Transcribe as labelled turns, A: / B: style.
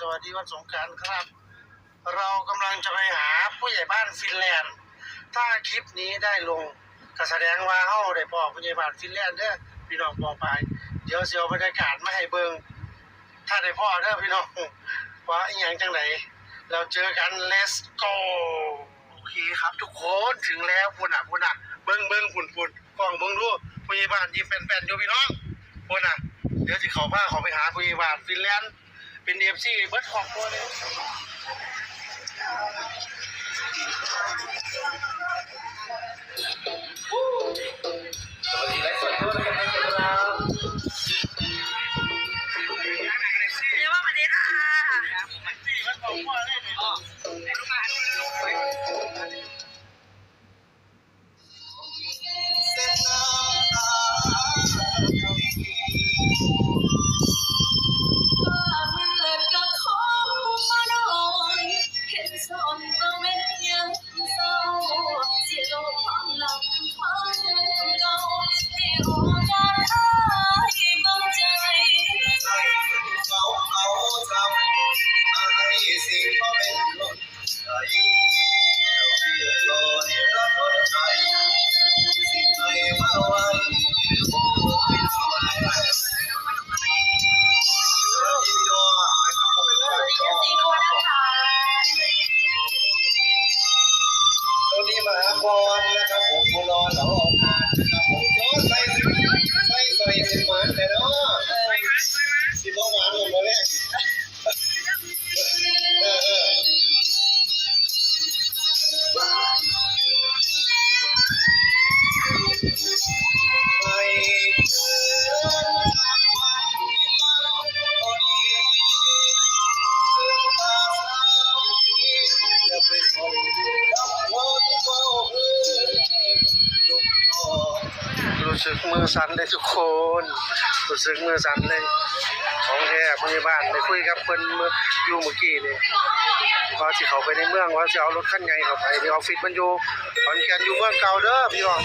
A: สวัสดีวันสงการครับ เรากำลังจะไปหาผู้ใหญ่บ้านฟินแลนด์ ถ้าคลิปนี้ได้ลงก็แสดงว่าเฮาได้พอผู้ใหญ่บ้านฟินแลนด์เด้อพี่น้องบอกไป เดี๋ยวเสียวบรรยากาศไมาให้เบิงถ้าได้พ่อเด้อพี่น้องว่าอีหยังจังไหนเราเจอกัน let's go โอเคครับทุกคนถึงแล้วพุ่นอะพุ่นอะเบิ้งเบิ้งพุ่นพุ่นกล้องเบิ้งดูผู้ใหญ่บ้านยิ้มแป้นๆอยู่พี่น้องพุ่นอะเดี๋ยวจะเขาพาเขาไปหาผู้ใหญ่บ้านฟินแลนด์ เป็นเอฟซีเบิร์ดขอบตัวเลย
B: ดี
A: ม
C: หา
B: พรนะ
C: ค
B: รับผมผู้รอเหล่าออกมานะครับผม
A: สึกมือสั่นเลยทุกคนรู้สึกมือสั่นเลยของแท้ผู้ใหญ่บ้านได้คุยกับเพิ่นเมื่ออยู่เมื่อกี้นี่ว่าสิเขาไปในเมืองว่าสิเอารถคันใหญ่เข้าไปที่ออฟฟิศมันอยู่ขอนแก่นอยู่เมืองเก่าเด้อพี่น้อง